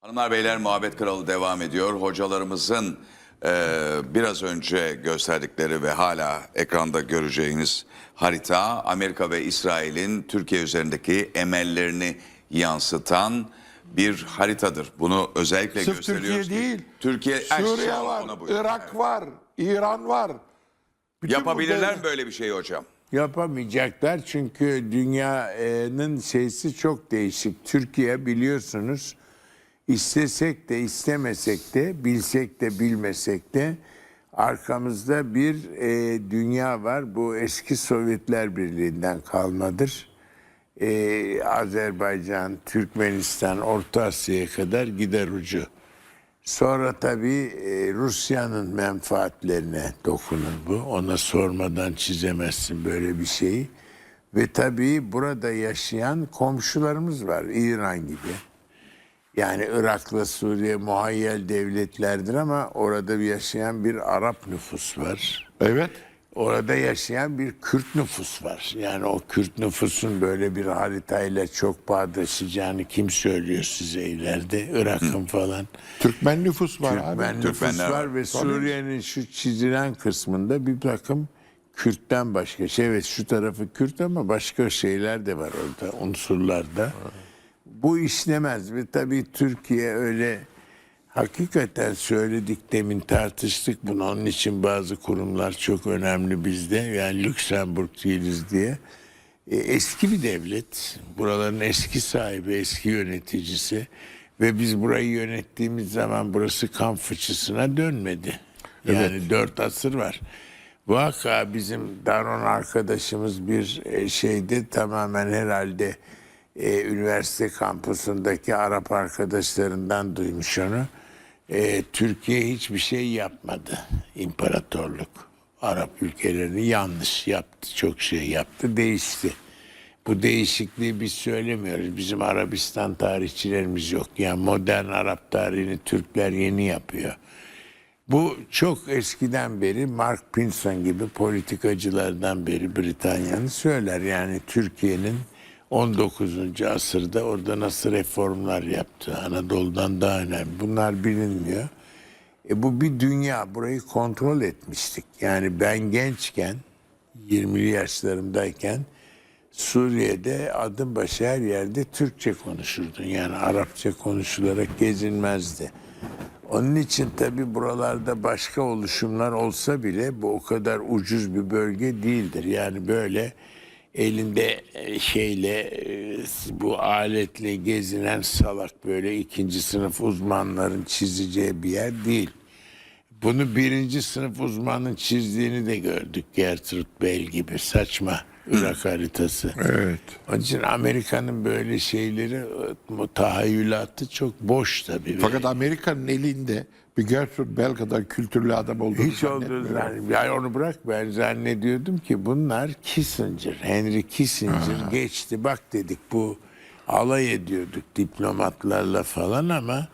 Hanımlar beyler muhabbet kralı devam ediyor. Hocalarımızın e, biraz önce gösterdikleri ve hala ekranda göreceğiniz harita Amerika ve İsrail'in Türkiye üzerindeki emellerini yansıtan bir haritadır. Bunu özellikle Sırf gösteriyoruz. Türkiye ki- değil. Türkiye Suriye Ona var. Irak var, İran var. Bütün Yapabilirler mi böyle bir şeyi hocam? Yapamayacaklar çünkü dünyanın şeysi çok değişik. Türkiye biliyorsunuz istesek de istemesek de bilsek de bilmesek de arkamızda bir e, dünya var. Bu eski Sovyetler Birliği'nden kalmadır. E, Azerbaycan, Türkmenistan, Orta Asya'ya kadar gider ucu. Sonra tabii e, Rusya'nın menfaatlerine dokunur bu. Ona sormadan çizemezsin böyle bir şeyi. Ve tabii burada yaşayan komşularımız var İran gibi. Yani Irak'la Suriye muhayyel devletlerdir ama orada yaşayan bir Arap nüfus var. Evet. Orada yaşayan bir Kürt nüfus var. Yani o Kürt nüfusun böyle bir haritayla çok bağdaşacağını kim söylüyor size ileride? Irak'ın falan. Türkmen nüfus var abi. Türkmen nüfus Türkmenler var var. ve Suriye'nin şu çizilen kısmında bir takım Kürt'ten başka şey evet şu tarafı Kürt ama başka şeyler de var orada unsurlar da. Bu işlemez ve tabii Türkiye öyle hakikaten söyledik demin tartıştık bunu onun için bazı kurumlar çok önemli bizde yani Lüksemburg değiliz diye. E, eski bir devlet, buraların eski sahibi, eski yöneticisi ve biz burayı yönettiğimiz zaman burası kan fıçısına dönmedi. Yani dört asır var. Vaka bizim Daron arkadaşımız bir e, şeyde tamamen herhalde e, üniversite kampusundaki Arap arkadaşlarından duymuş onu. E, Türkiye hiçbir şey yapmadı imparatorluk. Arap ülkelerini yanlış yaptı, çok şey yaptı, değişti. Bu değişikliği biz söylemiyoruz. Bizim Arabistan tarihçilerimiz yok. Yani modern Arap tarihini Türkler yeni yapıyor. Bu çok eskiden beri Mark Pinson gibi politikacılardan beri Britanya'nın söyler. Yani Türkiye'nin 19. asırda orada nasıl reformlar yaptı. Anadolu'dan daha önemli. Bunlar bilinmiyor. E bu bir dünya. Burayı kontrol etmiştik. Yani ben gençken 20'li yaşlarımdayken Suriye'de adım başı her yerde Türkçe konuşurdun. Yani Arapça konuşularak gezinmezdi. Onun için tabi buralarda başka oluşumlar olsa bile bu o kadar ucuz bir bölge değildir. Yani böyle elinde e, şeyle e, bu aletle gezinen salak böyle ikinci sınıf uzmanların çizeceği bir yer değil. Bunu birinci sınıf uzmanın çizdiğini de gördük Gertrude Bell gibi saçma Irak haritası. Evet. Onun için Amerika'nın böyle şeyleri e, tahayyülatı çok boş tabii. Fakat Amerika'nın elinde bir Gertrude Bell kadar kültürlü adam olduğunu Hiç olduğu zannetmiyorum. Yani onu bırak ben zannediyordum ki bunlar Kissinger, Henry Kissinger geçti. Bak dedik bu alay ediyorduk diplomatlarla falan ama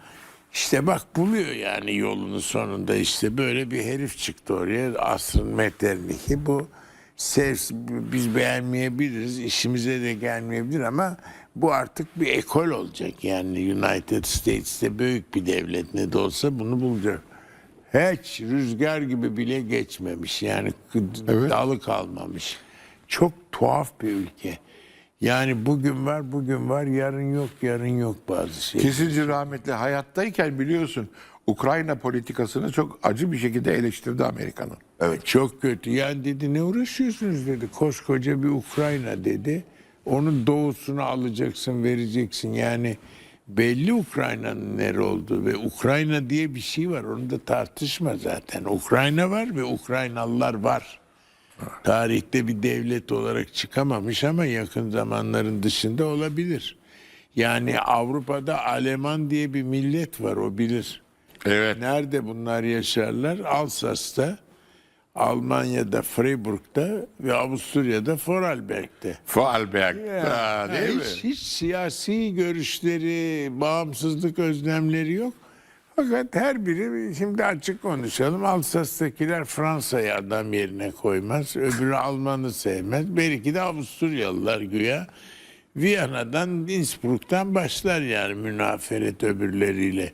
işte bak buluyor yani yolunu sonunda işte böyle bir herif çıktı oraya asrın Metternich'i bu sev, biz beğenmeyebiliriz işimize de gelmeyebilir ama bu artık bir ekol olacak yani United States'te büyük bir devlet ne de olsa bunu bulacak. Hiç rüzgar gibi bile geçmemiş. Yani Evet. dalı kalmamış. Çok tuhaf bir ülke. Yani bugün var, bugün var, yarın yok, yarın yok bazı şey. Kissinger rahmetli hayattayken biliyorsun Ukrayna politikasını çok acı bir şekilde eleştirdi Amerika'nın. Evet. Çok kötü. Yani dedi ne uğraşıyorsunuz dedi. Koskoca bir Ukrayna dedi. Onun doğusunu alacaksın, vereceksin. Yani belli Ukrayna'nın nere olduğu ve Ukrayna diye bir şey var. Onu da tartışma zaten. Ukrayna var ve Ukraynalılar var. Tarihte bir devlet olarak çıkamamış ama yakın zamanların dışında olabilir. Yani Avrupa'da Aleman diye bir millet var o bilir. Evet. Nerede bunlar yaşarlar? Alsas'ta, Almanya'da Freiburg'da ve Avusturya'da Vorarlberg'te. Vorarlberg'da değil mi? hiç, hiç siyasi görüşleri, bağımsızlık özlemleri yok. Fakat her biri şimdi açık konuşalım. Alsas'takiler Fransa'yı adam yerine koymaz. Öbürü Alman'ı sevmez. Belki de Avusturyalılar güya. Viyana'dan Innsbruck'tan başlar yani münaferet öbürleriyle.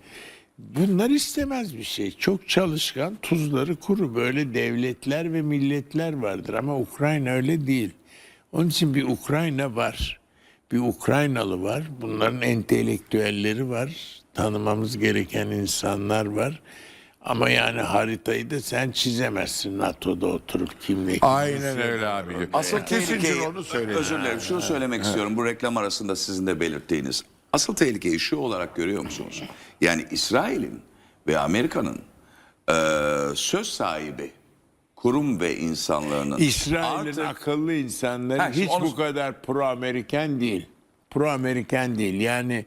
Bunlar istemez bir şey. Çok çalışkan, tuzları kuru böyle devletler ve milletler vardır ama Ukrayna öyle değil. Onun için bir Ukrayna var. Bir Ukraynalı var. Bunların entelektüelleri var. Tanımamız gereken insanlar var. Ama yani haritayı da sen çizemezsin NATO'da oturup kimle kim Aynen nasıl öyle abi. Asıl tehlikeyi, onu söyledi. özür dilerim şunu söylemek istiyorum. Bu reklam arasında sizin de belirttiğiniz. Asıl tehlikeyi şu olarak görüyor musunuz? Yani İsrail'in ve Amerika'nın eee, söz sahibi kurum ve insanlarının İsrail'in artık akıllı insanları Ha, hiç onu- bu kadar pro Amerikan değil. Pro Amerikan değil. Yani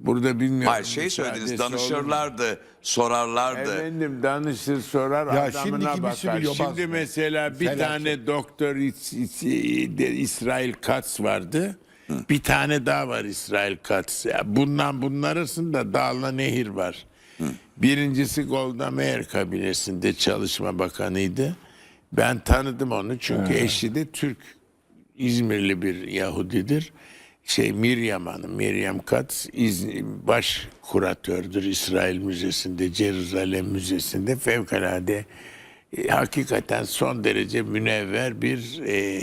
burada bilmiyorum. Hayır şey söylediniz danışırlardı, sorarlardı. Efendim danışır sorar Ya adamına bakar. Şimdi mesela bir Felaket. tane doktor İs- İs- de- İsrail Katz vardı. Bir tane daha var İsrail Katz. Bundan bunun arasında Dağla Nehir var. Birincisi Golda Meir kabinesinde çalışma bakanıydı. Ben tanıdım onu çünkü eşi de Türk İzmirli bir Yahudidir. Şey Miriam Hanım, Miriam Katz İz, baş kuratördür İsrail Müzesi'nde, Ceruzalem Müzesi'nde fevkalade e, hakikaten son derece münevver bir e,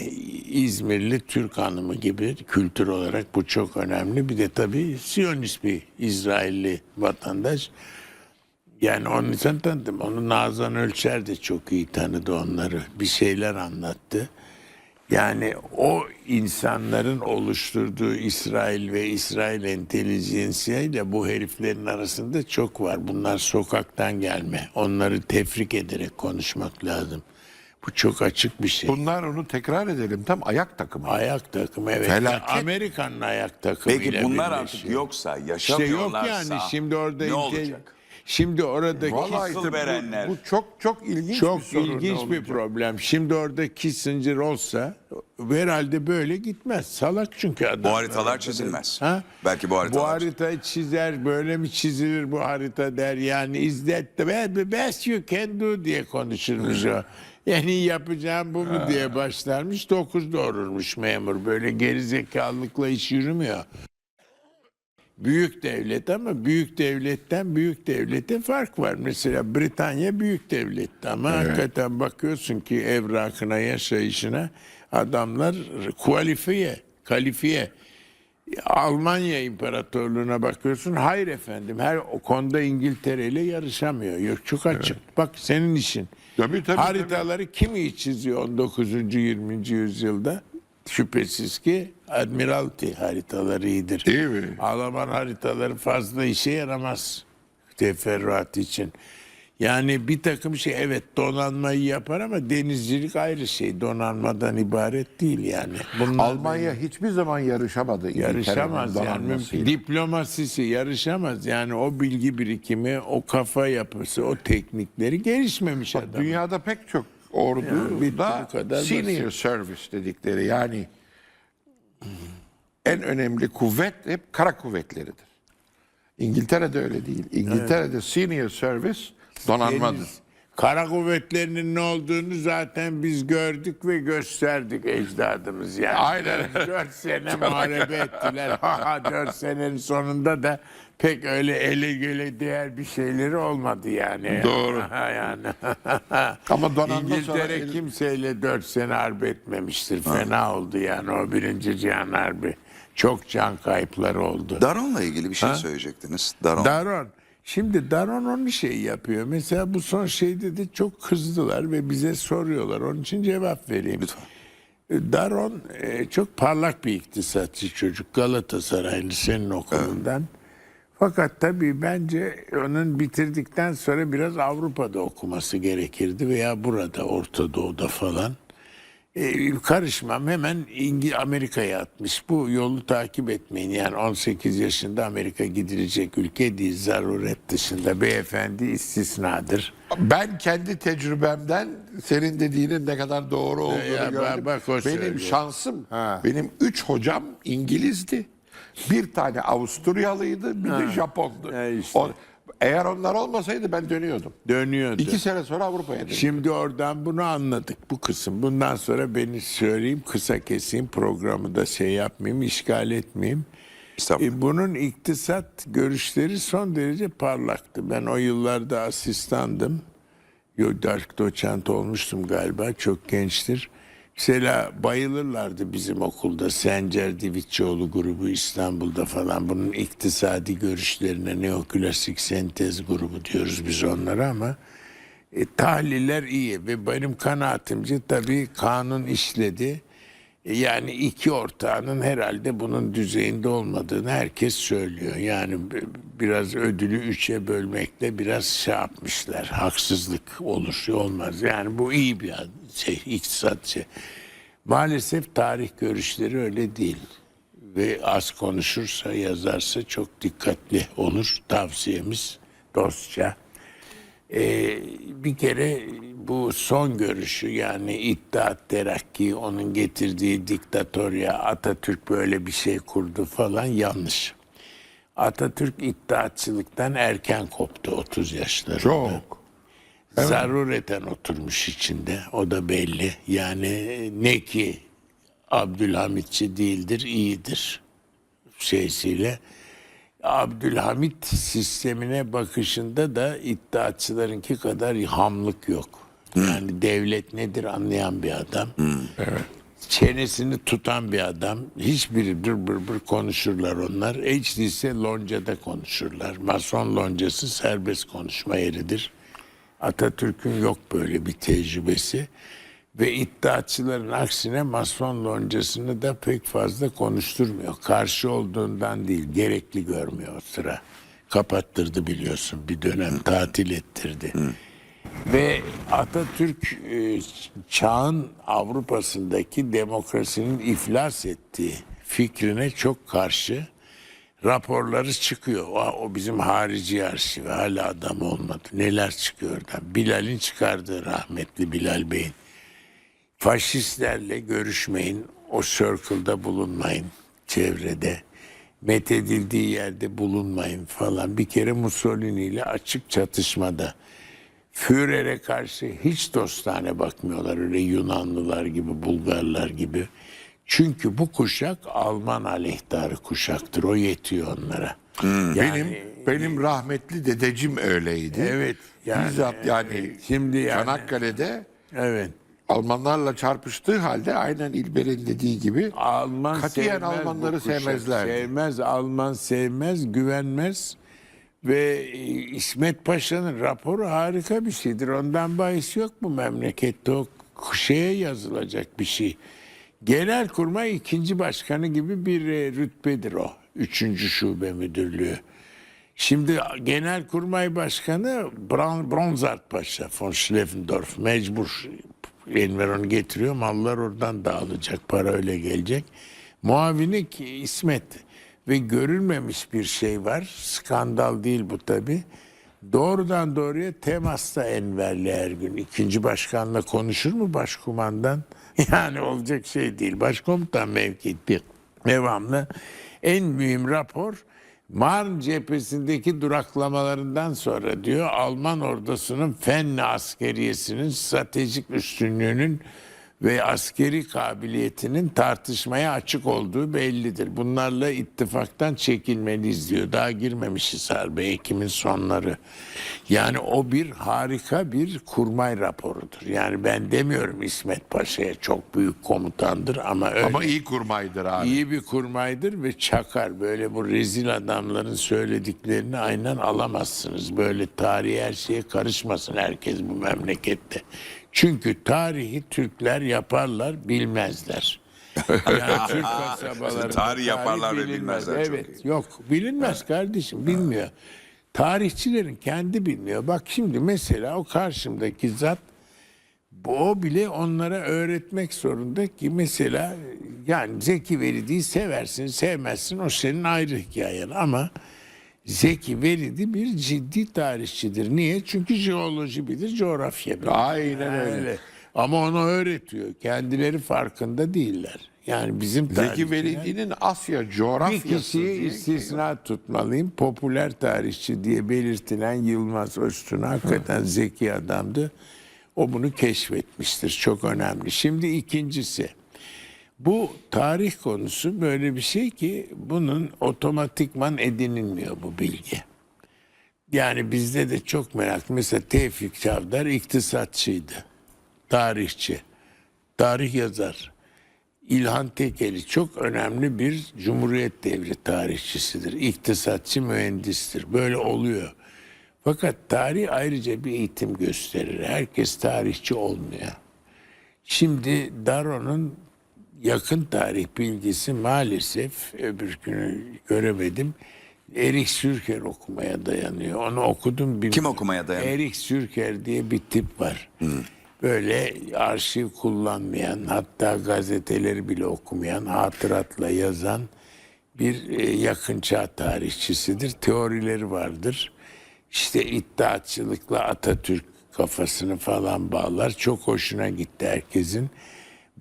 İzmirli Türk hanımı gibi kültür olarak bu çok önemli. Bir de tabii Siyonist bir İsrailli vatandaş. Yani onun için tanıdım. Onu Nazan Ölçer de çok iyi tanıdı onları. Bir şeyler anlattı. Yani o insanların oluşturduğu İsrail ve İsrail entelijansiyle bu heriflerin arasında çok var. Bunlar sokaktan gelme. Onları tefrik ederek konuşmak lazım. Bu çok açık bir şey. Bunlar onu tekrar edelim tam ayak takımı. Ayak takımı evet. Felaket. Amerikan'ın ayak takımıyla Peki bunlar artık yoksa, İşte yok yaşamıyorlarsa yani şimdi orada ne intel- olacak? Şimdi oradaki Vallahi işte bu- verenler. bu, çok çok ilginç çok bir sorun. ilginç bir problem. Şimdi orada Kissinger olsa herhalde böyle gitmez. Salak çünkü adam. Bu haritalar çizilmez. Ha? Belki bu Bu haritalar. haritayı çizer, böyle mi çizilir bu harita der. Yani that the best you can do diye konuşurmuş o. Yani yapacağım bu mu diye başlarmış. Dokuz doğururmuş memur. Böyle gerizekalılıkla iş yürümüyor. Büyük devlet ama büyük devletten büyük devlete fark var. Mesela Britanya büyük devletti ama hakikaten bakıyorsun ki evrakına, yaşayışına adamlar kualifiye, kalifiye. Almanya İmparatorluğu'na bakıyorsun. Hayır efendim her o konuda İngiltere ile yarışamıyor. Yok çok açık. Bak senin işin. Tabii, tabii, Haritaları kim iyi çiziyor 19. 20. yüzyılda? Şüphesiz ki Admiralty haritaları iyidir. Değil mi? Alman haritaları fazla işe yaramaz teferruat için. Yani bir takım şey evet donanmayı yapar ama denizcilik ayrı şey. Donanmadan ibaret değil yani. Bunlar Almanya hiçbir zaman yarışamadı. Yarışamaz yani diplomasisi yarışamaz yani o bilgi birikimi o kafa yapısı o teknikleri gelişmemiş adam. Dünyada pek çok Yani orduda bu kadar senior service dedikleri yani en önemli kuvvet hep kara kuvvetleridir. İngiltere'de öyle değil. İngiltere'de senior service donanmadır. Kara kuvvetlerinin ne olduğunu zaten biz gördük ve gösterdik ecdadımız yani. Aynen. Dört sene muharebe ettiler. Ha, Dört senenin sonunda da pek öyle ele göle değer bir şeyleri olmadı yani. Doğru. Ha, yani. Ama donanma İngiltere sonra kimseyle dört sene harp etmemiştir. Fena oldu yani o birinci cihan harbi. Çok can kayıpları oldu. Daron'la ilgili bir şey söyleyecektiniz. Daron. Daron. Şimdi Daron onu şey yapıyor. Mesela bu son şeyde de çok kızdılar ve bize soruyorlar. Onun için cevap vereyim. Daron e, çok parlak bir iktisatçı çocuk. Galatasaraylı senin okulundan. Fakat tabii bence onun bitirdikten sonra biraz Avrupa'da okuması gerekirdi veya burada Orta Doğu'da falan. E, karışmam hemen İngi Amerika'ya atmış. Bu yolu takip etmeyin. Yani 18 yaşında Amerika gidilecek ülke değil. Zaruret dışında beyefendi istisnadır. Ben kendi tecrübemden senin dediğinin ne kadar doğru olduğunu Ya, bak- gördüm. bak o benim söylüyor. şansım, Ha. benim üç hocam İngilizdi. Bir tane Avusturyalıydı, bir de Japondu. Ha işte. O- Eğer onlar olmasaydı ben dönüyordum. Dönüyordu. İki sene sonra Avrupa'ya döndüm. Şimdi oradan bunu anladık bu kısım. Bundan sonra beni söyleyeyim kısa keseyim programı da şey yapmayayım işgal etmeyeyim. E, bunun iktisat görüşleri son derece parlaktı. Ben o yıllarda asistandım. Yo, Dark doçent olmuştum galiba çok gençtir. Mesela bayılırlardı bizim okulda Sencer Divitçioğlu grubu İstanbul'da falan bunun iktisadi görüşlerine neoklasik sentez grubu diyoruz biz onlara ama e, tahliller iyi ve benim kanaatimce tabii kanun işledi. E, Yani iki ortağının herhalde bunun düzeyinde olmadığını herkes söylüyor. Yani biraz ödülü üçe bölmekle biraz şey yapmışlar. Haksızlık olur, olmaz. Yani bu iyi bir şey, iktisatçı. Maalesef tarih görüşleri öyle değil. Ve az konuşursa, yazarsa çok dikkatli olur. Tavsiyemiz dostça. Ee, bir kere bu son görüşü yani İttihat Terakki onun getirdiği diktatorya Atatürk böyle bir şey kurdu falan yanlış. Atatürk iddiatçılıktan erken koptu 30 yaşlarında. Çok. Zarureten oturmuş içinde o da belli. Yani ne ki Abdülhamitçi değildir iyidir şeysiyle. Abdülhamit sistemine bakışında da iddiatçılarınki kadar hamlık yok. Yani devlet nedir anlayan bir adam. Çenesini tutan bir adam. Hiçbiri dır bır bır konuşurlar onlar. Hiç değilse loncada konuşurlar. Mason loncası serbest konuşma yeridir. Atatürk'ün yok böyle bir tecrübesi. Ve iddiatçıların aksine Mason loncasını da pek fazla konuşturmuyor. Karşı olduğundan değil, gerekli görmüyor o sıra. Kapattırdı biliyorsun, bir dönem tatil ettirdi. Ve Atatürk e, çağın Avrupa'sındaki demokrasinin iflas ettiği fikrine çok karşı raporları çıkıyor. O, bizim harici arşivi hala adam olmadı. Neler çıkıyor oradan. Bilal'in çıkardığı rahmetli Bilal Bey'in. Faşistlerle görüşmeyin. O circle'da bulunmayın çevrede. Methedildiği yerde bulunmayın falan. Bir kere Mussolini ile açık çatışmada. Führer'e karşı hiç dostane bakmıyorlar öyle Yunanlılar gibi, Bulgarlar gibi. Çünkü bu kuşak Alman aleyhtarı kuşaktır. O yetiyor onlara. Yani- benim benim rahmetli dedecim öyleydi. Evet, yani- Bizzat yani Şimdi yani- Çanakkale'de evet. Almanlarla çarpıştığı halde aynen İlber'in dediği gibi Alman Katiyen sevmez Almanları kuşak. sevmezlerdi. Sevmez, Alman sevmez, güvenmez. Ve e, İsmet Paşa'nın raporu harika bir şeydir. Ondan bahis yok bu memlekette. O şeye yazılacak bir şey. Genelkurmay ikinci başkanı gibi bir e, rütbedir o. Üçüncü şube müdürlüğü. Şimdi Genelkurmay Başkanı Bron Bronzart Paşa von Schleffendorf mecbur Enver onu getiriyor mallar oradan dağılacak para öyle gelecek. Muavini İsmet ve görülmemiş bir şey var skandal değil bu tabi. Doğrudan doğruya temasta Enver'le Ergün. ikinci başkanla konuşur mu başkumandan? Yani olacak şey değil. Başkomutan mevkii devamlı. En mühim rapor Marn cephesindeki duraklamalarından sonra diyor Alman ordusunun Fenni askeriyesinin stratejik üstünlüğünün ve askeri kabiliyetinin tartışmaya açık olduğu bellidir. Bunlarla ittifaktan çekilmeliyiz diyor. Daha girmemişiz harbe Ekim'in sonları. Yani o bir harika bir kurmay raporudur. Yani ben demiyorum İsmet Paşa'ya çok büyük komutandır ama öyle. ama iyi kurmaydır abi. İyi bir kurmaydır ve çakar. Böyle bu rezil adamların söylediklerini aynen alamazsınız. Böyle tarihi her şeye karışmasın herkes bu memlekette. Çünkü tarihi Türkler yaparlar bilmezler. Yani Türk kasabalarında Tarih yaparlar ve bilmezler, çok Evet yok bilinmez kardeşim bilmiyor. Tarihçilerin kendi bilmiyor. Bak şimdi mesela o karşımdaki zat bu o bile onlara öğretmek zorunda ki mesela yani Zeki Velidi'yi seversin sevmezsin o senin ayrı hikayen ama Zeki Velidi bir ciddi tarihçidir. Niye? Çünkü jeoloji bilir, coğrafya bilir. Aynen öyle. Ama onu öğretiyor. Kendileri farkında değiller. Yani bizim Zeki Velidi'nin Asya bir coğrafyası kişiyi diye- istisna tutmalıyım. Popüler tarihçi diye belirtilen Yılmaz Öztürk hakikaten zeki adamdı. O bunu keşfetmiştir. Çok önemli. Şimdi ikincisi. Bu tarih konusu böyle bir şey ki bunun otomatikman edinilmiyor bu bilgi. Yani bizde de çok merak. Mesela Tevfik Çavdar iktisatçıydı. Tarihçi. Tarih yazar. İlhan Tekeli çok önemli bir Cumhuriyet devri tarihçisidir. İktisatçı mühendistir. Böyle oluyor. Fakat tarih ayrıca bir eğitim gösterir. Herkes tarihçi olmuyor. Şimdi Daro'nun yakın tarih bilgisi maalesef öbürkünü göremedim. Erik Sürker okumaya dayanıyor. Onu okudum. bilmiyorum. Kim okumaya dayanıyor? Erik Sürker diye bir tip var. Böyle arşiv kullanmayan, hatta gazeteleri bile okumayan, hatıratla yazan bir e, yakın çağ tarihçisidir. Teorileri vardır. İşte iddiatçılıkla Atatürk kafasını falan bağlar. Çok hoşuna gitti herkesin.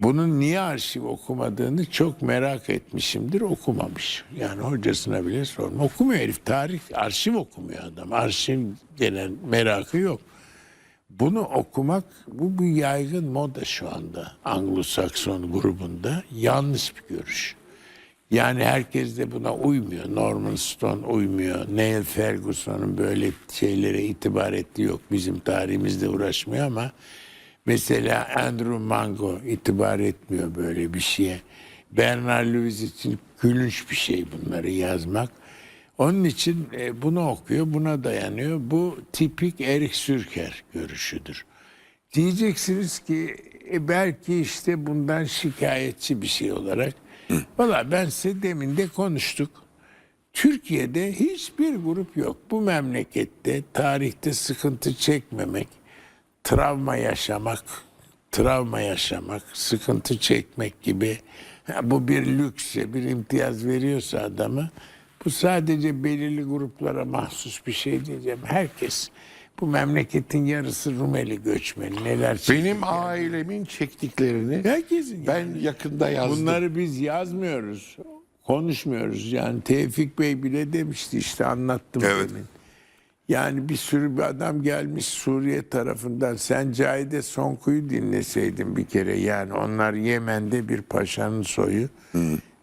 Bunun niye arşiv okumadığını çok merak etmişimdir. Okumamış. Yani hocasına bile sorma. Okumuyor herif. Tarih, arşiv okumuyor adam. Arşiv gelen merakı yok. Bunu okumak bu bir yaygın moda şu anda Anglo-Sakson grubunda yanlış bir görüş. Yani herkes de buna uymuyor. Norman Stone uymuyor. Neil Ferguson'un böyle şeylere itibar ettiği yok. Bizim tarihimizde uğraşmıyor ama mesela Andrew Mango itibar etmiyor böyle bir şeye. Bernard Lewis için gülünç bir şey bunları yazmak. Onun için e, bunu okuyor, buna dayanıyor. Bu tipik Erich Sürker görüşüdür. Diyeceksiniz ki e, belki işte bundan şikayetçi bir şey olarak. Valla ben size demin de konuştuk. Türkiye'de hiçbir grup yok. Bu memlekette tarihte sıkıntı çekmemek, travma yaşamak, travma yaşamak, sıkıntı çekmek gibi bu bir lükse, bir imtiyaz veriyorsa adamı bu sadece belirli gruplara mahsus bir şey diyeceğim. Herkes bu memleketin yarısı Rumeli göçmeni neler. Benim ailemin çektiklerini Herkesin ben yakında yazdım. Bunları biz yazmıyoruz. Konuşmuyoruz. Yani Tevfik Bey bile demişti işte anlattım Evet. demin. Yani bir sürü bir adam gelmiş Suriye tarafından. Sen Cahide Sonku'yu dinleseydin bir kere. Yani onlar Yemen'de bir paşanın soyu.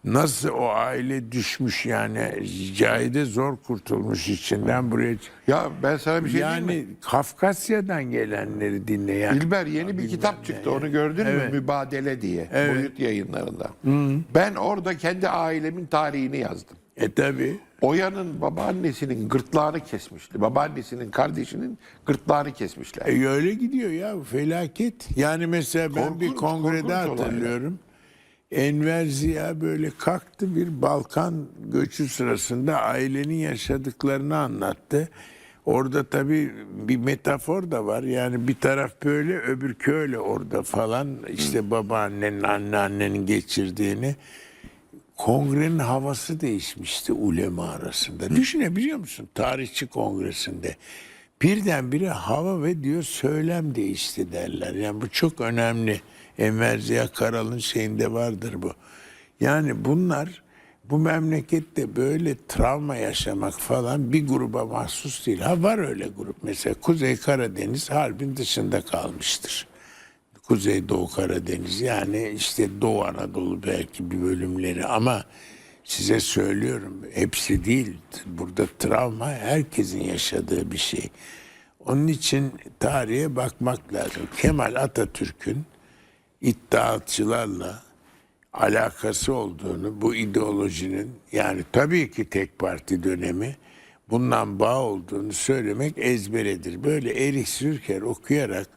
Nasıl o aile düşmüş yani. Cahide zor kurtulmuş içinden buraya. Ya ben sana bir şey diyeyim mi? yani Kafkasya'dan gelenleri dinle yani. İlber yeni bir kitap çıktı. Onu gördün Evet. mü? Mübadele diye. Evet. Boyut yayınlarında. Ben orada kendi ailemin tarihini yazdım. E tabi. Oya'nın babaannesinin gırtlağını kesmişti. Babaannesinin kardeşinin gırtlağını kesmişler. E öyle gidiyor ya felaket. Yani mesela ben bir kongrede hatırlıyorum. Enver Ziya böyle kalktı bir Balkan göçü sırasında ailenin yaşadıklarını anlattı. Orada tabii bir metafor da var. Yani bir taraf böyle öbür öyle orada falan. işte babaannenin anneannenin geçirdiğini. Kongrenin havası değişmişti ulema arasında. Düşünebiliyor musun? Tarihçi kongresinde. Birdenbire hava ve diyor söylem değişti derler. Yani bu çok önemli. Enver Ziya Karal'ın şeyinde vardır bu. Yani bunlar bu memlekette böyle travma yaşamak falan bir gruba mahsus değil. Ha var öyle grup. Mesela Kuzey Karadeniz harbin dışında kalmıştır. Kuzeydoğu Karadeniz yani işte Doğu Anadolu belki bir bölümleri ama size söylüyorum hepsi değil. Burada travma herkesin yaşadığı bir şey. Onun için tarihe bakmak lazım. Kemal Atatürk'ün iddiatçılarla alakası olduğunu bu ideolojinin yani tabii ki tek parti dönemi bundan bağ olduğunu söylemek ezberedir. Böyle Erich Sürker okuyarak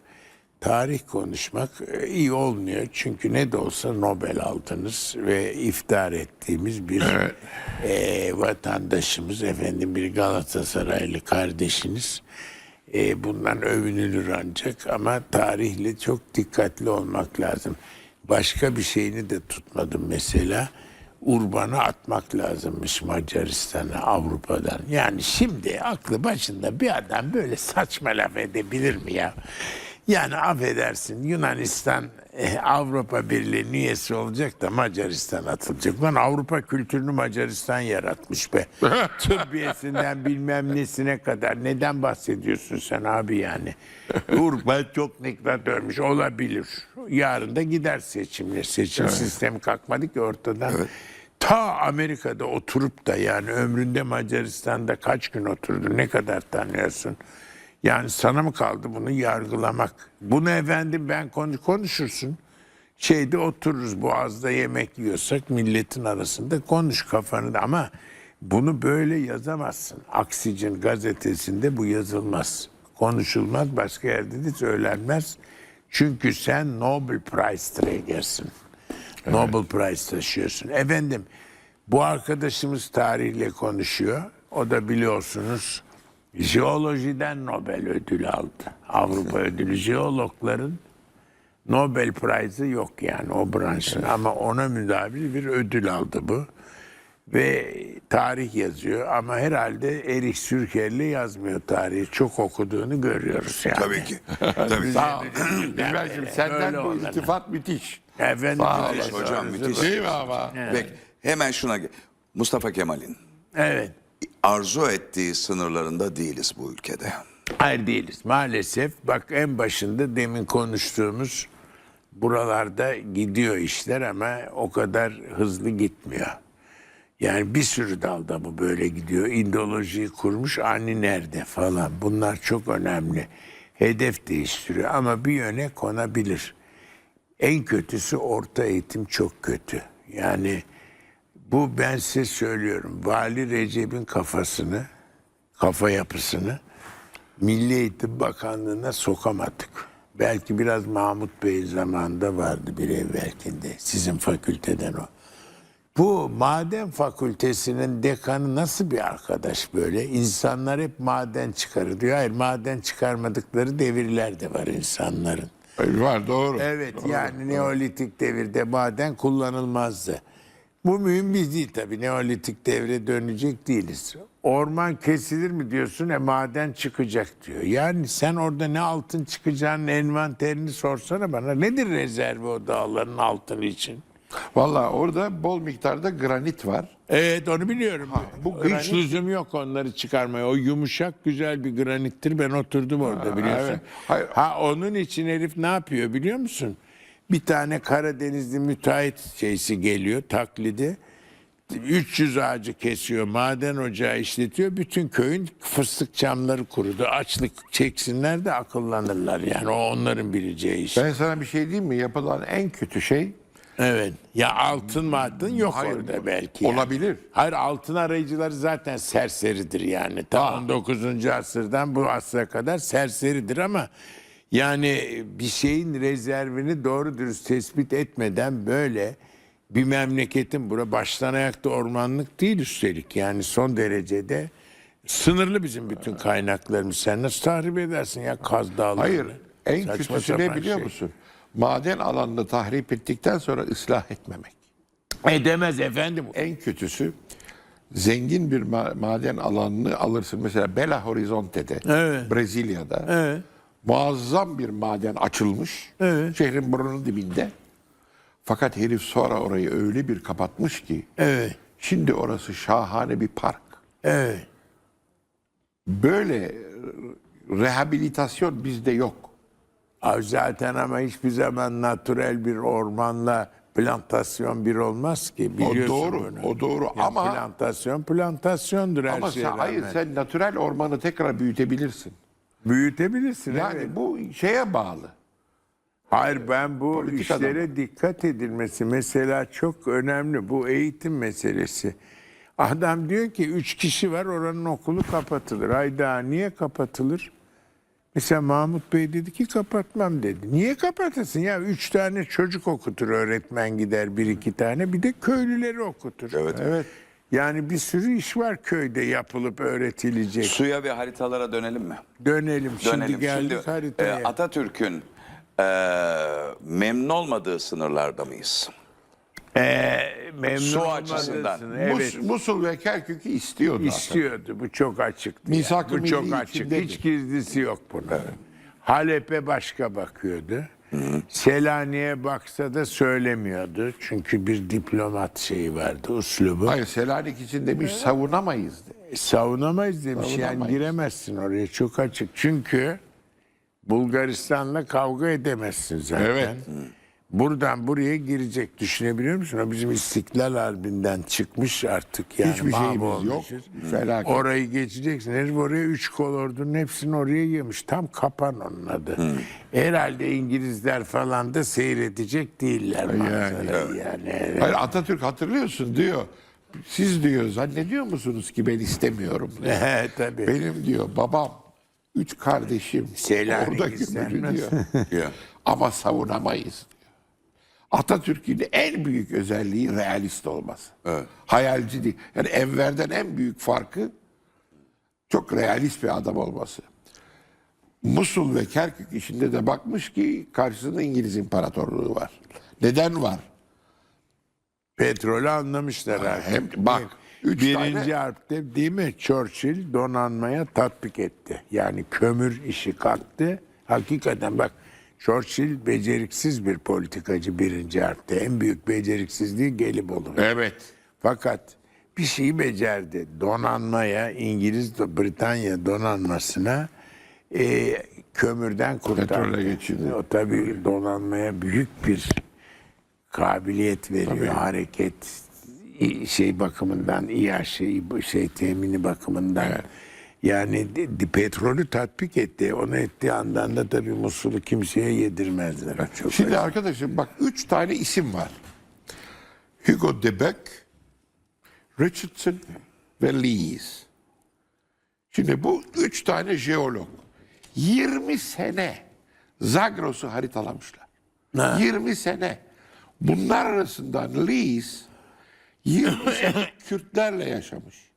tarih konuşmak e, iyi olmuyor. Çünkü ne de olsa Nobel aldınız ve iftihar ettiğimiz bir e, vatandaşımız efendim bir Galatasaraylı kardeşiniz. E, bundan övünülür ancak ama tarihle çok dikkatli olmak lazım. Başka bir şeyini de tutmadım mesela. Urban'ı atmak lazımmış Macaristan'a Avrupa'dan. Yani şimdi aklı başında bir adam böyle saçma laf edebilir mi ya? Yani affedersin Yunanistan eh, Avrupa Birliği üyesi olacak da Macaristan atılacak. Lan Avrupa kültürünü Macaristan yaratmış be. Tıbbiyesinden bilmem nesine kadar. Neden bahsediyorsun sen abi yani? Urba çok diktatörmüş olabilir. Yarın da gider seçimler. Seçim sistemi kalkmadı ki ortadan. Ta Amerika'da oturup da yani ömründe Macaristan'da kaç gün oturdu ne kadar tanıyorsun? Yani sana mı kaldı bunu yargılamak? Bunu efendim ben konuş konuşursun. Şeyde otururuz boğazda yemek yiyorsak milletin arasında konuş kafanı ama bunu böyle yazamazsın. Aksicin gazetesinde bu yazılmaz. Konuşulmaz başka yerde de söylenmez. Çünkü sen Nobel Prize trägersin. Nobel Prize taşıyorsun. Efendim bu arkadaşımız tarihle konuşuyor. O da biliyorsunuz jeolojiden Nobel ödülü aldı. Avrupa ödülü jeologların Nobel Prize'ı yok yani o branşın ama ona müdabil bir ödül aldı bu. Ve tarih yazıyor ama herhalde Erich Sürker'le yazmıyor tarihi. Çok okuduğunu görüyoruz yani. Tabii ki. Tabii. Sağ ol. Bilmem senden bu iltifat müthiş. Efendim, Sağ olasın. hocam, müthiş. Değil mi ama? Peki hemen şuna gel- Mustafa Kemal'in Evet. Arzu ettiği sınırlarında değiliz bu ülkede. Hayır değiliz. Maalesef bak en başında demin konuştuğumuz buralarda gidiyor işler ama o kadar hızlı gitmiyor. Yani bir sürü dalda bu böyle gidiyor. İndolojiyi kurmuş ani nerede falan. Bunlar çok önemli. Hedef değiştiriyor ama bir yöne konabilir. En kötüsü orta eğitim çok kötü. Yani bu ben size söylüyorum. Vali Recep'in kafasını, kafa yapısını Milli Eğitim Bakanlığı'na sokamadık. Belki biraz Mahmut Bey zamanında vardı bir evvelkinde. Sizin fakülteden o. Bu maden fakültesinin dekanı nasıl bir arkadaş böyle? İnsanlar hep maden çıkarır diyor. Hayır maden çıkarmadıkları devirler de var insanların. Var doğru. Evet yani Neolitik devirde maden kullanılmazdı. Bu mühim biz değil tabii. Neolitik devre dönecek değiliz. Orman kesilir mi diyorsun e maden çıkacak diyor. Yani sen orada ne altın çıkacağının envanterini sorsana bana. Nedir rezervi o dağların altını için? Valla orada bol miktarda granit var. Evet onu biliyorum. bu Hiç granit- lüzum yok onları çıkarmaya. O yumuşak güzel bir granittir. Ben oturdum orada biliyorsun. evet. Hayır. Ha onun için herif ne yapıyor biliyor musun? Bir tane Karadenizli müteahhit şeysi geliyor taklidi. 300 ağacı kesiyor, maden ocağı işletiyor. Bütün köyün fıstık çamları kurudu. Açlık çeksinler de akıllanırlar. Yani o onların bileceği iş. Ben sana bir şey diyeyim mi? Yapılan en kötü şey Evet. Ya altın madın yok Hayır, orada belki. yani. olabilir. Hayır altın arayıcıları zaten serseridir yani. Ta 19. asırdan bu asra kadar serseridir ama yani bir şeyin rezervini doğru dürüst tespit etmeden böyle bir memleketin bura baştan ayakta ormanlık değil üstelik yani son derecede sınırlı bizim bütün kaynaklarımız. Sen nasıl tahrip edersin ya Kaz Dağları'nı? Hayır. En Saçma kötüsü ne sapan biliyor şey. musun? Maden alanını tahrip ettikten sonra ıslah etmemek. Edemez efendim. En kötüsü zengin bir ma- maden alanını alırsın. Mesela Belo Horizonte'de, Evet. Brezilya'da Evet. Muazzam bir maden açılmış. Evet. Şehrin burnunun dibinde. Fakat herif sonra orayı öyle bir kapatmış ki Evet. şimdi orası şahane bir park. Evet. Böyle rehabilitasyon bizde yok. Abi zaten ama hiçbir zaman natürel bir ormanla plantasyon bir olmaz ki. O Biliyorsun doğru, bunu. o doğru Ya ama plantasyon plantasyondur her ama şeye sen, hayır rağmen. sen natürel ormanı tekrar büyütebilirsin. Büyütebilirsin Yani evet. bu şeye bağlı. Hayır ben bu Politikadan. işlere dikkat edilmesi mesela çok önemli. Bu eğitim meselesi. Adam diyor ki üç kişi var oranın okulu kapatılır. Hayda niye kapatılır? Mesela Mahmut Bey dedi ki kapatmam dedi. Niye kapatasın ya? Üç tane çocuk okutur öğretmen gider bir iki tane. Bir de köylüleri okutur. Evet. Evet. Yani bir sürü iş var köyde yapılıp öğretilecek. Suya ve haritalara dönelim mi? Dönelim. Şimdi Dönelim. geldik Şimdi, haritaya. e, Atatürk'ün e, memnun olmadığı sınırlarda mıyız? Ee, memnun Su açısından. Evet. Mus- Musul ve Kerkük'ü istiyordu. zaten. İstiyordu. Bu çok açıktı. Misak-ı yani. Bu çok açık. Hiç gizlisi yok bunun. Halep'e başka bakıyordu. Selanik'e baksa da söylemiyordu. Çünkü bir diplomat şeyi vardı, uslubu. Hayır Selanik için demiş savunamayız. de. Savunamayız demiş. Yani Savunamayız. giremezsin oraya çok açık. Çünkü Bulgaristan'la kavga edemezsin zaten. Evet. Buradan buraya girecek. Düşünebiliyor musun? O bizim İstiklal Harbi'nden çıkmış artık. Yani Hiçbir şeyimiz yok. Felaket. Orayı geçeceksin. Herif oraya üç kol ordunun hepsini oraya yemiş. Tam kapan onun adı. Herhalde İngilizler falan da seyredecek değiller. manzarayı Yani. evet. Hayır Atatürk hatırlıyorsun diyor. Siz diyor zannediyor musunuz ki ben istemiyorum. He, tabii. Benim diyor babam, üç kardeşim Selanik orada gömülü diyor. Ama savunamayız. Atatürk'ün en büyük özelliği realist olması. Evet. Hayalci değil. Yani Enver'den en büyük farkı çok realist bir adam olması. Musul ve Kerkük işinde de bakmış ki karşısında İngiliz İmparatorluğu var. Neden var? Petrolü anlamışlar artık. Hem bak üç Birinci tane harpte değil mi Churchill donanmaya tatbik etti. Yani kömür işi kalktı. Hakikaten bak Churchill beceriksiz bir politikacı birinci harpte. En büyük beceriksizliği Gelibolu. evet. Fakat bir şeyi becerdi. Donanmaya, İngiliz, Britanya donanmasına e, kömürden kurtardı. Petrole geçirdi. O tabii donanmaya büyük bir kabiliyet veriyor. Hareket i- şey bakımından, iyi şey, bu şey temini bakımından. Yani de- de- petrolü tatbik etti. Onu ettiği andan da tabii Musul'u kimseye yedirmezler. Çok Şimdi arkadaşım bak üç tane isim var. Hugo de Beck, Richardson ve Lees. Şimdi bu üç tane jeolog 20 sene Zagros'u haritalamışlar. 20 sene. Bunlar arasından Lees 20 sene Kürtlerle yaşamış.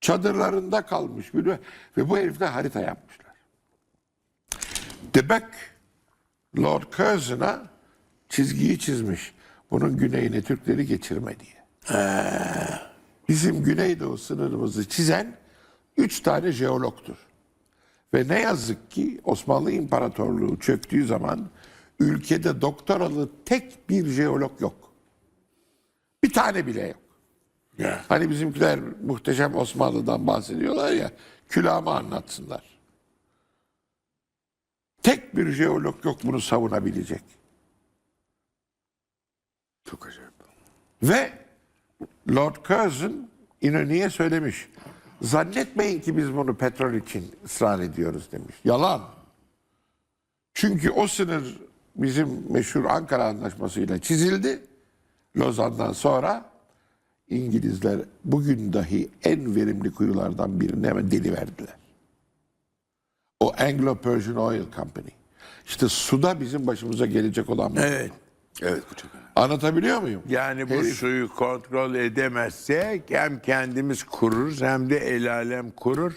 Çadırlarında kalmış. bilmem- Ve bu herifler harita yapmışlar. De Beck Lord Curzon'a çizgiyi çizmiş. Bunun güneyine Türkleri geçirme diye. Bizim Güneydoğu sınırımızı çizen üç tane jeologtur. Ve ne yazık ki Osmanlı İmparatorluğu çöktüğü zaman ülkede doktoralı tek bir jeolog yok. Bir tane bile yok. Hani bizimkiler muhteşem Osmanlı'dan bahsediyorlar ya, külahımı anlatsınlar. Tek bir jeolog yok bunu savunabilecek. Çok acayip. Ve Lord Curzon İnönü'ye söylemiş. Zannetmeyin ki biz bunu petrol için ısrar ediyoruz demiş. Yalan. Çünkü o sınır bizim meşhur Ankara Anlaşması'yla çizildi. Lozan'dan sonra İngilizler bugün dahi en verimli kuyulardan birini hemen deli verdiler. O Anglo-Persian Oil Company. İşte suda bizim başımıza gelecek olan bu. evet Evet bu çok önemli. Anlatabiliyor muyum? yani bu Herif- suyu kontrol edemezsek hem kendimiz kururuz hem de el alem kurur.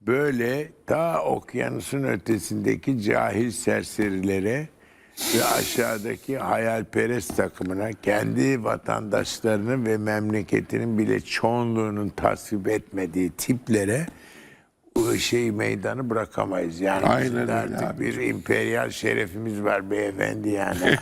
Böyle ta okyanusun ötesindeki cahil serserilere ve aşağıdaki hayalperest takımına kendi vatandaşlarının ve memleketinin bile çoğunluğunun tasvip etmediği tiplere şey meydanı bırakamayız. Yani Aynen artık abi. bir emperyal şerefimiz var beyefendi yani.